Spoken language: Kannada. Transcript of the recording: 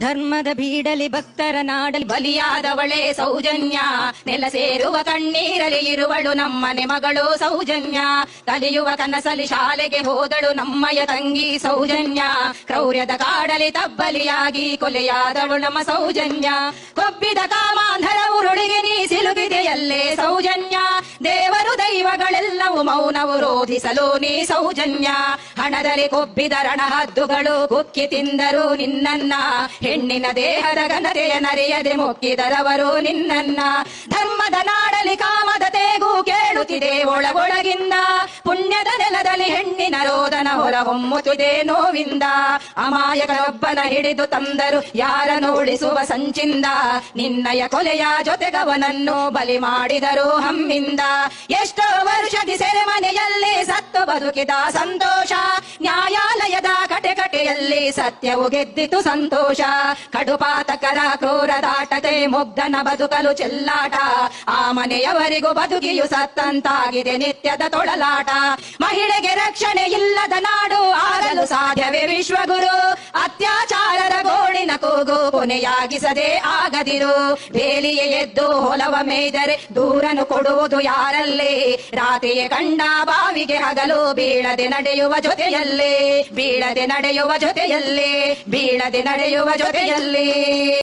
ಧರ್ಮದ ಬೀಡಲಿ ಭಕ್ತರ ನಾಡಲಿ ಬಲಿಯಾದವಳೇ ಸೌಜನ್ಯ. ನೆಲ ಸೇರುವ ಕಣ್ಣೀರಲಿ ಇರುವಳು ನಮ್ಮನೆ ಮಗಳು ಸೌಜನ್ಯ. ಕಲಿಯುವ ಕನಸಲಿ ಶಾಲೆಗೆ ಹೋದಳು ನಮ್ಮಯ ತಂಗಿ ಸೌಜನ್ಯ. ಕ್ರೌರ್ಯದ ಕಾಡಲಿ ತಬ್ಬಲಿಯಾಗಿ ಕೊಲೆಯಾದಳು ನಮ್ಮ ಸೌಜನ್ಯ. ಕೊಬ್ಬಿದ ಕಾಮಾಂಧರ ಉರುಳಿಗೆ ನೀ ಸಿಲುಕಿದೆಯಲ್ಲೇ ಸೌಜನ್ಯ. ದೇವರು ದೈವಗಳೆಲ್ಲವೂ ಮೌನವು ರೋಧಿಸಲು ನೀ ಸೌಜನ್ಯ. ಹಣದಲ್ಲಿ ಕೊಬ್ಬಿದ ರಣಹದ್ದುಗಳು ಕುಕ್ಕಿ ತಿಂದರು ನಿನ್ನನ್ನ. ಹೆಣ್ಣಿನ ದೇಹದ ಘನತೆಯ ನರೆಯದೆ ಮುಕ್ಕಿದರವರು ನಿನ್ನನ್ನ. ಧರ್ಮದ ನಾಡಲಿ ಕಾಮದ ತೇಗೂ ಕೇಳುತ್ತಿದೆ ಒಳಗೊಳಗಿಂದ. ಪುಣ್ಯದ ನೆಲದಲ್ಲಿ ಹೆಣ್ಣಿನ ರೋದನ ಹೊರ ಹೊಮ್ಮುತ್ತಿದೆ ನೋವಿಂದ. ಅಮಾಯಕರೊಬ್ಬನ ಹಿಡಿದು ತಂದರು ಯಾರನ್ನು ಉಳಿಸುವ ಸಂಚಿಂದ. ನಿನ್ನಯ ಕೊಲೆಯ ಜೊತೆಗವನನ್ನು ಬಲಿ ಮಾಡಿದರು ಹಮ್ಮಿಂದ. ಎಷ್ಟೋ ಸೆರೆಮನೆಯಲ್ಲಿ ಸತ್ತು ಬದುಕಿದ ಸಂತೋಷ. ನ್ಯಾಯಾಲಯದ ಕಟೆಕಟೆಯಲ್ಲಿ ಸತ್ಯವು ಗೆದ್ದಿತು ಸಂತೋಷ. ಕಡುಪಾತಕರ ಕ್ರೂರದಾಟತೆ ಮುಗ್ಧನ ಬದುಕಲು ಚೆಲ್ಲಾಟ. ಆ ಮನೆಯವರಿಗೂ ಬದುಕಿಯು ಸತ್ತಂತಾಗಿದೆ ನಿತ್ಯದ ತೊಳಲಾಟ. ಮಹಿಳೆಗೆ ರಕ್ಷಣೆ ಇಲ್ಲದ ನಾಡು ಆಗಲು ಸಾಧ್ಯವೇ ವಿಶ್ವಗುರು. ಅತ್ಯಾಚಾರರ ಕೂಗು ಕೊನೆಯಾಗಿಸದೆ ಆಗದಿರು. ಬೇಲಿಯೇ ಎದ್ದು ಹೊಲವ ಮೇಯ್ದರೆ ದೂರನು ಕೊಡುವುದು ಯಾರಲ್ಲಿ? ರಾತ್ರಿಯೇ ಕಂಡ ಬಾವಿಗೆ ಹಗಲು, ಬೀಳದೆ ನಡೆಯುವ ಜೊತೆಯಲ್ಲಿ? ಬೀಳದೆ ನಡೆಯುವ ಜೊತೆಯಲ್ಲಿ? ಬೀಳದೆ ನಡೆಯುವ ಜೊತೆಯಲ್ಲಿ?